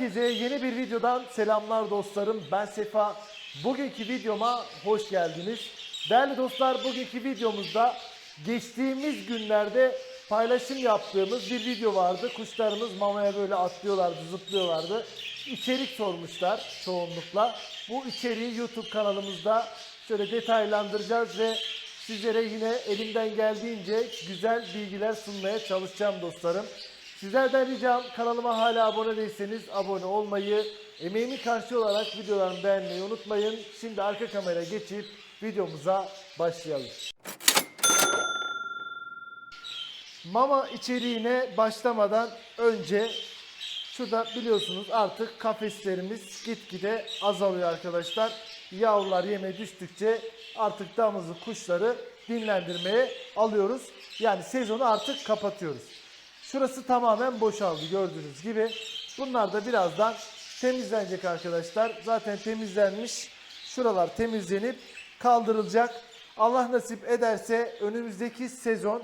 Herkese yeni bir videodan selamlar dostlarım. Ben Sefa. Bugünkü videoma hoş geldiniz. Değerli dostlar bugünkü videomuzda geçtiğimiz günlerde paylaşım yaptığımız bir video vardı. Kuşlarımız mamaya böyle atlıyorlardı, zıplıyorlardı. İçerik sormuşlar çoğunlukla. Bu içeriği YouTube kanalımızda şöyle detaylandıracağız ve sizlere yine elimden geldiğince güzel bilgiler sunmaya çalışacağım dostlarım. Sizlerden ricam kanalıma hala abone değilseniz abone olmayı, emeğimin karşı olarak videolarımı beğenmeyi unutmayın. Şimdi arka kamera geçip videomuza başlayalım. Mama içeriğine başlamadan önce şurada biliyorsunuz artık kafeslerimiz gitgide azalıyor arkadaşlar. Yavrular yeme düştükçe artık damızlı kuşları dinlendirmeye alıyoruz. Yani sezonu artık kapatıyoruz. Şurası tamamen boşaldı gördüğünüz gibi. Bunlar da birazdan temizlenecek arkadaşlar. Zaten temizlenmiş. Şuralar temizlenip kaldırılacak. Allah nasip ederse önümüzdeki sezon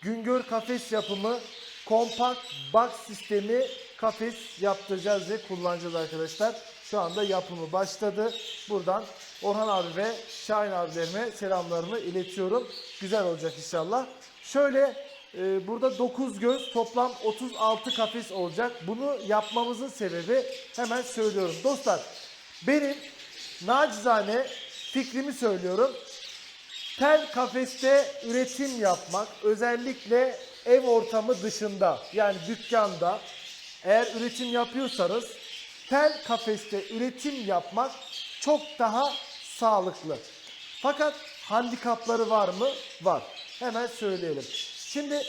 Güngör kafes yapımı kompakt box sistemi kafes yaptıracağız ve kullanacağız arkadaşlar. Şu anda yapımı başladı. Buradan Orhan abi ve Şahin abilerime selamlarımı iletiyorum. Güzel olacak inşallah. Şöyle ee, burada 9 göz toplam 36 kafes olacak. Bunu yapmamızın sebebi hemen söylüyorum. Dostlar benim nacizane fikrimi söylüyorum. Tel kafeste üretim yapmak özellikle ev ortamı dışında yani dükkanda eğer üretim yapıyorsanız tel kafeste üretim yapmak çok daha sağlıklı. Fakat handikapları var mı? Var. Hemen söyleyelim. Şimdi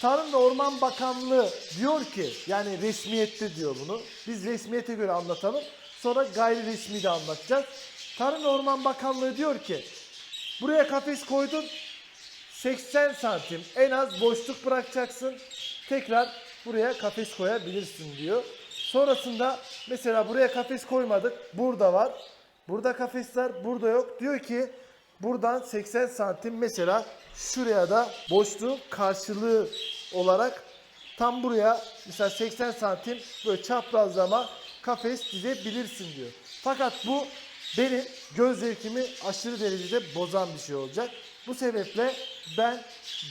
Tarım ve Orman Bakanlığı diyor ki yani resmiyette diyor bunu. Biz resmiyete göre anlatalım. Sonra gayri resmi de anlatacağız. Tarım ve Orman Bakanlığı diyor ki buraya kafes koydun 80 santim en az boşluk bırakacaksın. Tekrar buraya kafes koyabilirsin diyor. Sonrasında mesela buraya kafes koymadık. Burada var. Burada kafesler burada yok. Diyor ki buradan 80 santim mesela şuraya da boşluğun karşılığı olarak tam buraya mesela 80 santim böyle çaprazlama kafes dizebilirsin diyor. Fakat bu benim göz zevkimi aşırı derecede bozan bir şey olacak. Bu sebeple ben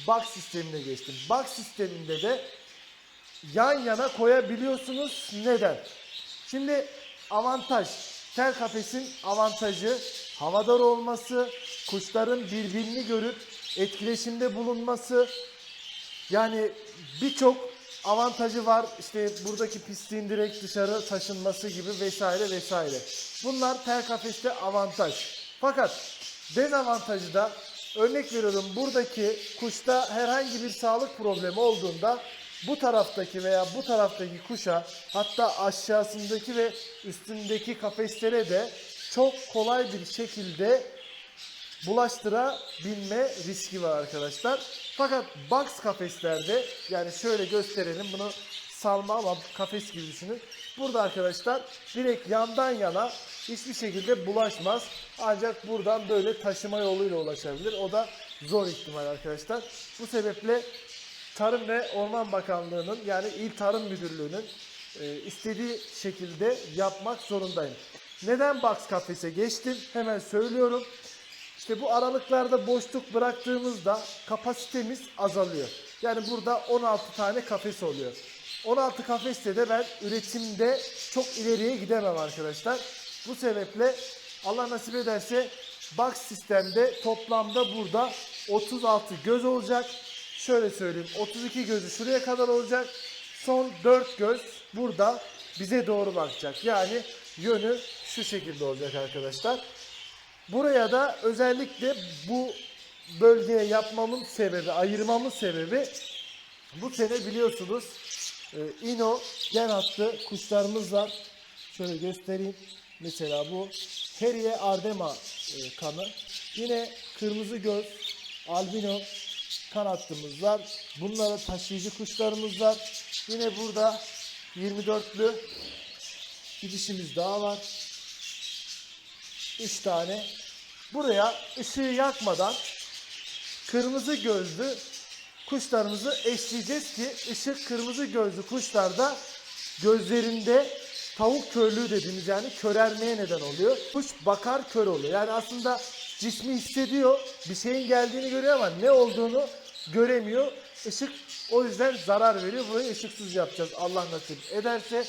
box sistemine geçtim. Box sisteminde de yan yana koyabiliyorsunuz. Neden? Şimdi avantaj, tel kafesin avantajı havadar olması, kuşların birbirini görüp etkileşimde bulunması. Yani birçok avantajı var. İşte buradaki pisliğin direkt dışarı taşınması gibi vesaire vesaire. Bunlar tel kafeste avantaj. Fakat dezavantajı da örnek veriyorum buradaki kuşta herhangi bir sağlık problemi olduğunda bu taraftaki veya bu taraftaki kuşa hatta aşağısındaki ve üstündeki kafeslere de çok kolay bir şekilde bulaştırabilme riski var arkadaşlar. Fakat box kafeslerde yani şöyle gösterelim bunu salma ama kafes gibi düşünün. Burada arkadaşlar direkt yandan yana hiçbir şekilde bulaşmaz. Ancak buradan böyle taşıma yoluyla ulaşabilir. O da zor ihtimal arkadaşlar. Bu sebeple Tarım ve Orman Bakanlığı'nın yani İl Tarım Müdürlüğü'nün e, istediği şekilde yapmak zorundayım. Neden box kafese geçtim? Hemen söylüyorum. İşte bu aralıklarda boşluk bıraktığımızda kapasitemiz azalıyor. Yani burada 16 tane kafes oluyor. 16 kafeste de ben üretimde çok ileriye gidemem arkadaşlar. Bu sebeple Allah nasip ederse box sistemde toplamda burada 36 göz olacak. Şöyle söyleyeyim 32 gözü şuraya kadar olacak. Son 4 göz burada bize doğru bakacak. Yani yönü şu şekilde olacak arkadaşlar. Buraya da özellikle bu bölgeye yapmamın sebebi, ayırmamın sebebi bu sene biliyorsunuz e, ino gen attı kuşlarımız var. Şöyle göstereyim. Mesela bu Harrier Ardema e, kanı. Yine kırmızı göz, albino kan hattımız var. Bunlara taşıyıcı kuşlarımız var. Yine burada 24'lü bir dişimiz daha var. 3 tane. Buraya ışığı yakmadan kırmızı gözlü kuşlarımızı eşleyeceğiz ki ışık kırmızı gözlü kuşlarda gözlerinde tavuk körlüğü dediğimiz yani körermeye neden oluyor. Kuş bakar kör oluyor. Yani aslında cismi hissediyor, bir şeyin geldiğini görüyor ama ne olduğunu göremiyor. Işık o yüzden zarar veriyor. Burayı ışıksız yapacağız Allah nasip ederse.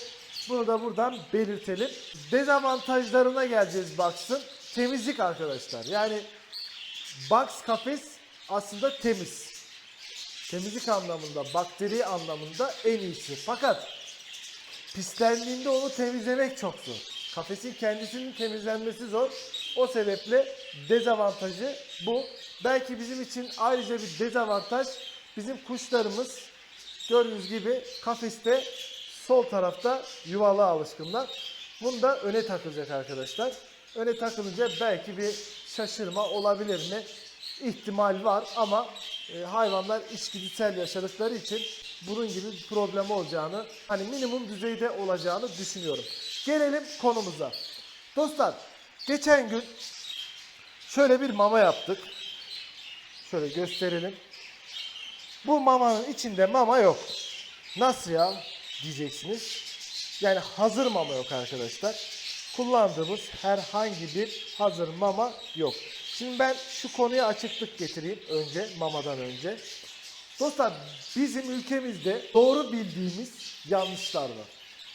Bunu da buradan belirtelim. Dezavantajlarına geleceğiz Box'ın. Temizlik arkadaşlar. Yani Box kafes aslında temiz. Temizlik anlamında, bakteri anlamında en iyisi. Fakat pislendiğinde onu temizlemek çok zor. Kafesin kendisinin temizlenmesi zor. O sebeple dezavantajı bu. Belki bizim için ayrıca bir dezavantaj bizim kuşlarımız gördüğünüz gibi kafeste sol tarafta yuvalığa alışkınlar. Bunu da öne takılacak arkadaşlar. Öne takılınca belki bir şaşırma olabilir mi? İhtimal var ama e, hayvanlar içgüdüsel yaşadıkları için bunun gibi bir problem olacağını, hani minimum düzeyde olacağını düşünüyorum. Gelelim konumuza. Dostlar, geçen gün şöyle bir mama yaptık. Şöyle gösterelim. Bu mamanın içinde mama yok. Nasıl ya diyeceksiniz. Yani hazır mama yok arkadaşlar. Kullandığımız herhangi bir hazır mama yok. Şimdi ben şu konuya açıklık getireyim önce mamadan önce. Dostlar bizim ülkemizde doğru bildiğimiz yanlışlar var.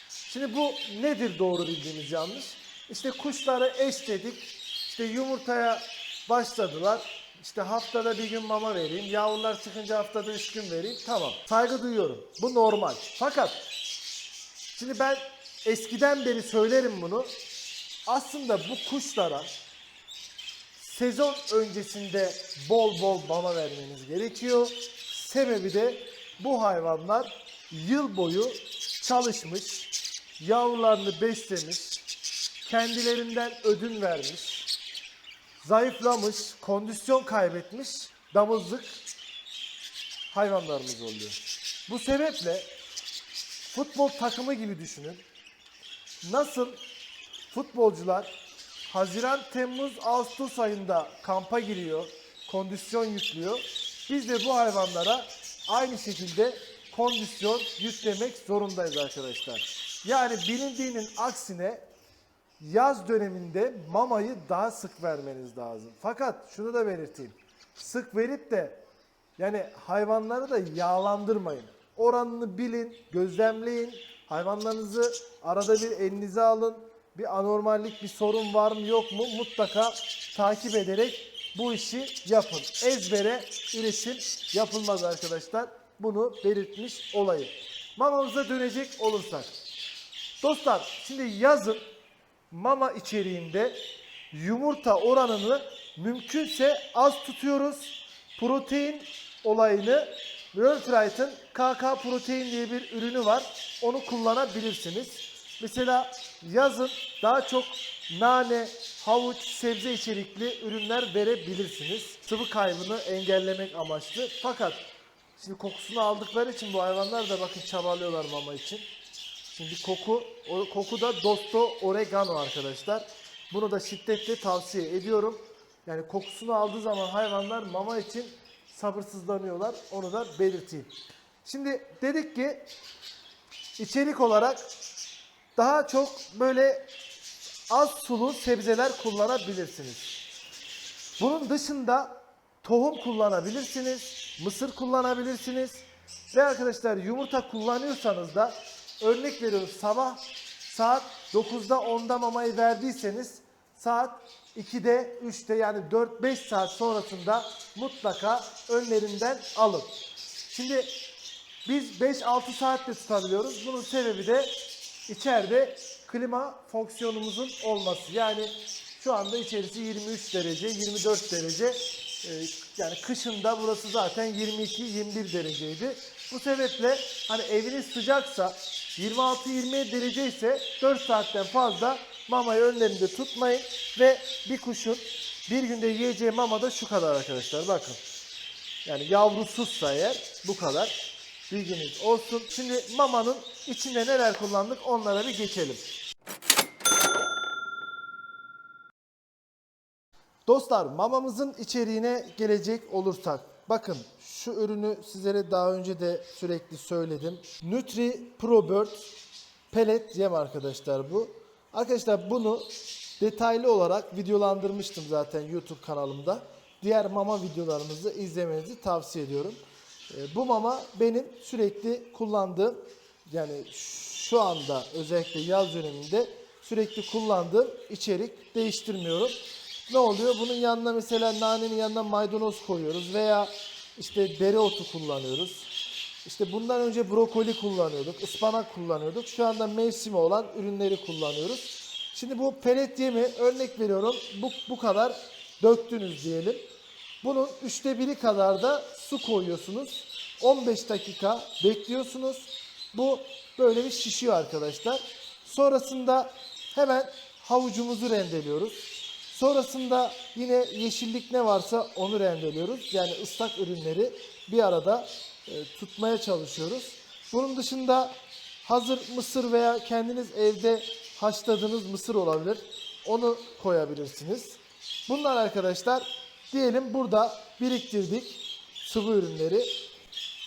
Şimdi bu nedir doğru bildiğimiz yanlış? İşte kuşları eşledik. İşte yumurtaya başladılar. İşte haftada bir gün mama vereyim. Yavrular çıkınca haftada üç gün vereyim. Tamam. Saygı duyuyorum. Bu normal. Fakat şimdi ben eskiden beri söylerim bunu. Aslında bu kuşlara sezon öncesinde bol bol mama vermeniz gerekiyor. Sebebi de bu hayvanlar yıl boyu çalışmış, yavrularını beslemiş, kendilerinden ödün vermiş, zayıflamış, kondisyon kaybetmiş damızlık hayvanlarımız oluyor. Bu sebeple futbol takımı gibi düşünün. Nasıl futbolcular Haziran, Temmuz, Ağustos ayında kampa giriyor, kondisyon yüklüyor. Biz de bu hayvanlara aynı şekilde kondisyon yüklemek zorundayız arkadaşlar. Yani bilindiğinin aksine yaz döneminde mamayı daha sık vermeniz lazım. Fakat şunu da belirteyim. Sık verip de yani hayvanları da yağlandırmayın. Oranını bilin, gözlemleyin. Hayvanlarınızı arada bir elinize alın. Bir anormallik, bir sorun var mı yok mu mutlaka takip ederek bu işi yapın. Ezbere üretim yapılmaz arkadaşlar. Bunu belirtmiş olayım. Mamamıza dönecek olursak. Dostlar şimdi yazın mama içeriğinde yumurta oranını mümkünse az tutuyoruz. Protein olayını Worldtrite'ın KK protein diye bir ürünü var. Onu kullanabilirsiniz. Mesela yazın daha çok nane, havuç, sebze içerikli ürünler verebilirsiniz. Sıvı kaybını engellemek amaçlı. Fakat şimdi kokusunu aldıkları için bu hayvanlar da bakın çabalıyorlar mama için. Şimdi koku, o koku da Dosto Oregano arkadaşlar. Bunu da şiddetle tavsiye ediyorum. Yani kokusunu aldığı zaman hayvanlar mama için sabırsızlanıyorlar. Onu da belirteyim. Şimdi dedik ki içerik olarak daha çok böyle az sulu sebzeler kullanabilirsiniz. Bunun dışında tohum kullanabilirsiniz, mısır kullanabilirsiniz. Ve arkadaşlar yumurta kullanıyorsanız da örnek veriyorum sabah saat 9'da 10'da mamayı verdiyseniz saat 2'de 3'te yani 4-5 saat sonrasında mutlaka önlerinden alın. Şimdi biz 5-6 saatte tutabiliyoruz. Bunun sebebi de içeride klima fonksiyonumuzun olması. Yani şu anda içerisi 23 derece, 24 derece. Ee, yani kışında burası zaten 22-21 dereceydi. Bu sebeple hani eviniz sıcaksa 26-27 derece ise 4 saatten fazla mamayı önlerinde tutmayın ve bir kuşun bir günde yiyeceği mama da şu kadar arkadaşlar bakın. Yani yavrusuzsa eğer bu kadar. Bilginiz olsun. Şimdi mamanın içinde neler kullandık onlara bir geçelim. Dostlar mamamızın içeriğine gelecek olursak. Bakın şu ürünü sizlere daha önce de sürekli söyledim. Nutri Pro Bird pelet yem arkadaşlar bu. Arkadaşlar bunu detaylı olarak videolandırmıştım zaten YouTube kanalımda. Diğer mama videolarımızı izlemenizi tavsiye ediyorum. E, bu mama benim sürekli kullandığım yani şu anda özellikle yaz döneminde sürekli kullandığım içerik değiştirmiyorum. Ne oluyor? Bunun yanına mesela nanenin yanına maydanoz koyuyoruz veya işte dereotu kullanıyoruz. İşte bundan önce brokoli kullanıyorduk, ıspanak kullanıyorduk. Şu anda mevsimi olan ürünleri kullanıyoruz. Şimdi bu pelet yemi örnek veriyorum bu, bu kadar döktünüz diyelim. Bunun üçte biri kadar da su koyuyorsunuz. 15 dakika bekliyorsunuz. Bu böyle bir şişiyor arkadaşlar. Sonrasında hemen havucumuzu rendeliyoruz. Sonrasında yine yeşillik ne varsa onu rendeliyoruz. Yani ıslak ürünleri bir arada tutmaya çalışıyoruz. Bunun dışında hazır mısır veya kendiniz evde haşladığınız mısır olabilir. Onu koyabilirsiniz. Bunlar arkadaşlar diyelim burada biriktirdik sıvı ürünleri.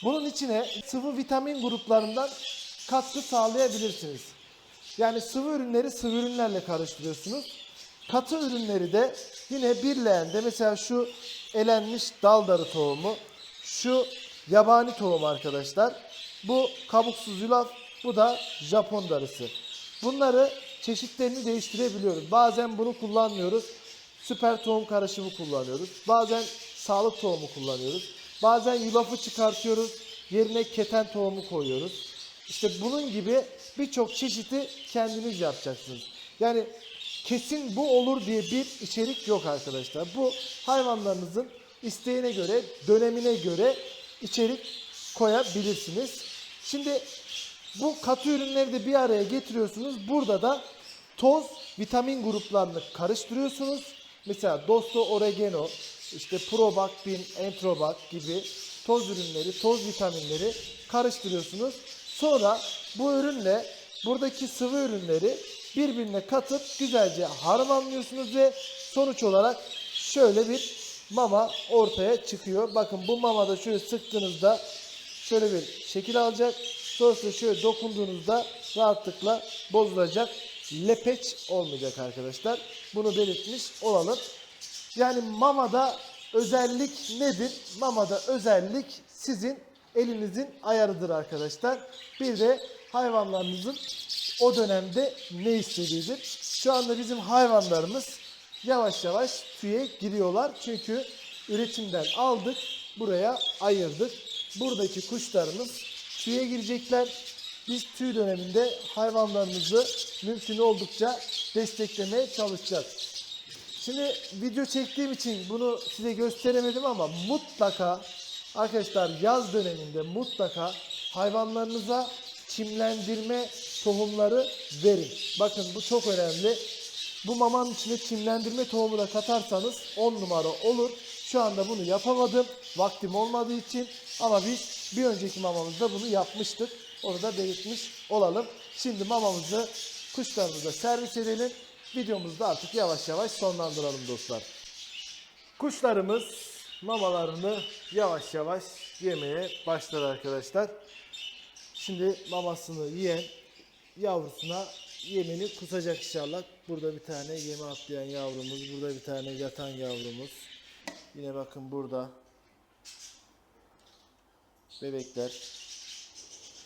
Bunun içine sıvı vitamin gruplarından katkı sağlayabilirsiniz. Yani sıvı ürünleri sıvı ürünlerle karıştırıyorsunuz. Katı ürünleri de yine bir leğende mesela şu elenmiş dal darı tohumu, şu yabani tohum arkadaşlar. Bu kabuksuz yulaf, bu da Japon darısı. Bunları çeşitlerini değiştirebiliyoruz. Bazen bunu kullanmıyoruz. Süper tohum karışımı kullanıyoruz. Bazen sağlık tohumu kullanıyoruz. Bazen yulafı çıkartıyoruz. Yerine keten tohumu koyuyoruz. İşte bunun gibi birçok çeşidi kendiniz yapacaksınız. Yani kesin bu olur diye bir içerik yok arkadaşlar. Bu hayvanlarınızın isteğine göre, dönemine göre içerik koyabilirsiniz. Şimdi bu katı ürünleri de bir araya getiriyorsunuz. Burada da toz vitamin gruplarını karıştırıyorsunuz. Mesela Dosto Oregano, işte Probaktin, Entrobak gibi toz ürünleri, toz vitaminleri karıştırıyorsunuz. Sonra bu ürünle buradaki sıvı ürünleri birbirine katıp güzelce harmanlıyorsunuz ve sonuç olarak şöyle bir mama ortaya çıkıyor. Bakın bu mamada şöyle sıktığınızda şöyle bir şekil alacak. Sonrasında şöyle dokunduğunuzda rahatlıkla bozulacak. Lepeç olmayacak arkadaşlar. Bunu belirtmiş olalım. Yani mamada özellik nedir? Mamada özellik sizin elinizin ayarıdır arkadaşlar. Bir de hayvanlarınızın o dönemde ne istediğidir. Şu anda bizim hayvanlarımız yavaş yavaş tüye giriyorlar. Çünkü üretimden aldık, buraya ayırdık. Buradaki kuşlarımız tüye girecekler. Biz tüy döneminde hayvanlarımızı mümkün oldukça desteklemeye çalışacağız. Şimdi video çektiğim için bunu size gösteremedim ama mutlaka arkadaşlar yaz döneminde mutlaka hayvanlarınıza çimlendirme tohumları verin. Bakın bu çok önemli. Bu mamanın içine çimlendirme tohumu da katarsanız 10 numara olur. Şu anda bunu yapamadım. Vaktim olmadığı için ama biz bir önceki mamamızda bunu yapmıştık. Onu da belirtmiş olalım. Şimdi mamamızı kuşlarımıza servis edelim. Videomuzu da artık yavaş yavaş sonlandıralım dostlar. Kuşlarımız mamalarını yavaş yavaş yemeye başladı arkadaşlar. Şimdi mamasını yiyen yavrusuna yemini kusacak inşallah. Burada bir tane yeme atlayan yavrumuz, burada bir tane yatan yavrumuz. Yine bakın burada bebekler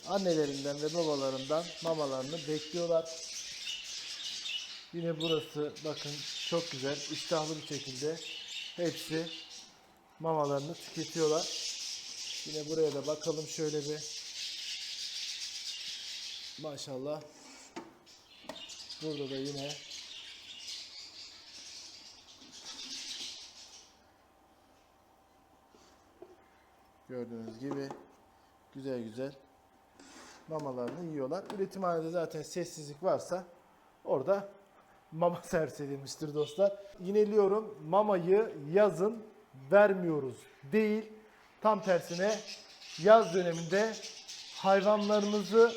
annelerinden ve babalarından mamalarını bekliyorlar. Yine burası bakın çok güzel iştahlı bir şekilde hepsi mamalarını tüketiyorlar. Yine buraya da bakalım şöyle bir. Maşallah. Burada da yine gördüğünüz gibi güzel güzel mamalarını yiyorlar. Üretimhanede zaten sessizlik varsa orada mama servis edilmiştir dostlar. Yineliyorum mamayı yazın vermiyoruz değil. Tam tersine yaz döneminde hayvanlarımızı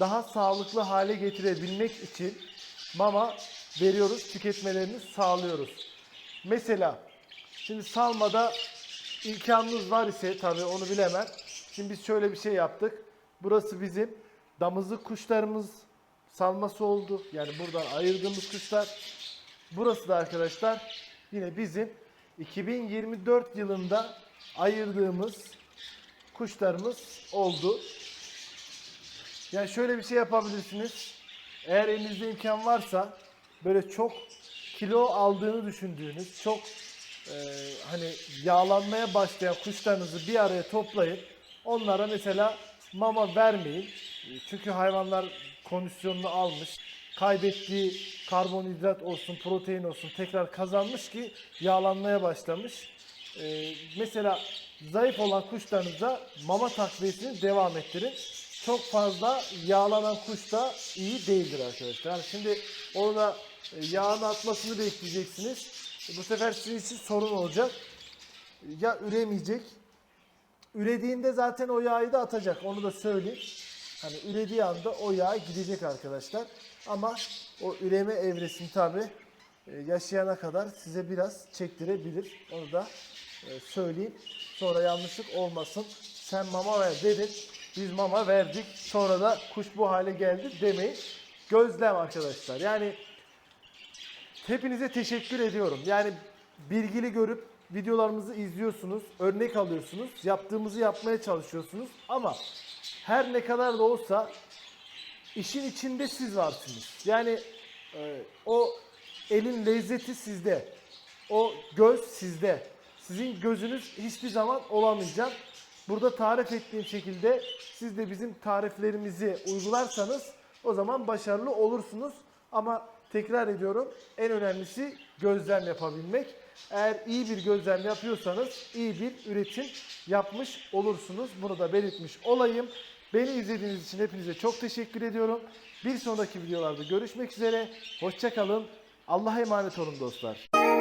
daha sağlıklı hale getirebilmek için mama veriyoruz, tüketmelerini sağlıyoruz. Mesela şimdi salmada imkanınız var ise tabii onu bilemem. Şimdi biz şöyle bir şey yaptık. Burası bizim damızlık kuşlarımız, salması oldu. Yani buradan ayırdığımız kuşlar. Burası da arkadaşlar yine bizim 2024 yılında ayırdığımız kuşlarımız oldu. Yani şöyle bir şey yapabilirsiniz. Eğer elinizde imkan varsa böyle çok kilo aldığını düşündüğünüz, çok e, hani yağlanmaya başlayan kuşlarınızı bir araya toplayın. Onlara mesela mama vermeyin. Çünkü hayvanlar kondisyonunu almış. Kaybettiği karbonhidrat olsun, protein olsun tekrar kazanmış ki yağlanmaya başlamış. E, mesela zayıf olan kuşlarınıza mama takviyesini devam ettirin. Çok fazla yağlanan kuş da iyi değildir arkadaşlar. Yani şimdi orada e, yağın atmasını bekleyeceksiniz. E, Bu sefer sizin için sorun olacak. Ya üremeyecek. Ürediğinde zaten o yağı da atacak. Onu da söyleyeyim. Hani ürediği anda o yağ gidecek arkadaşlar. Ama o üreme evresini tabi yaşayana kadar size biraz çektirebilir. Onu da e, söyleyeyim. Sonra yanlışlık olmasın. Sen mama ver dedin. Biz mama verdik. Sonra da kuş bu hale geldi demeyin. Gözlem arkadaşlar. Yani hepinize teşekkür ediyorum. Yani bilgili görüp videolarımızı izliyorsunuz, örnek alıyorsunuz, yaptığımızı yapmaya çalışıyorsunuz ama her ne kadar da olsa işin içinde siz varsınız. Yani e, o elin lezzeti sizde. O göz sizde. Sizin gözünüz hiçbir zaman olamayacak. Burada tarif ettiğim şekilde siz de bizim tariflerimizi uygularsanız o zaman başarılı olursunuz. Ama tekrar ediyorum en önemlisi gözlem yapabilmek. Eğer iyi bir gözlem yapıyorsanız iyi bir üretim yapmış olursunuz. Bunu da belirtmiş olayım. Beni izlediğiniz için hepinize çok teşekkür ediyorum. Bir sonraki videolarda görüşmek üzere. Hoşçakalın. Allah'a emanet olun dostlar.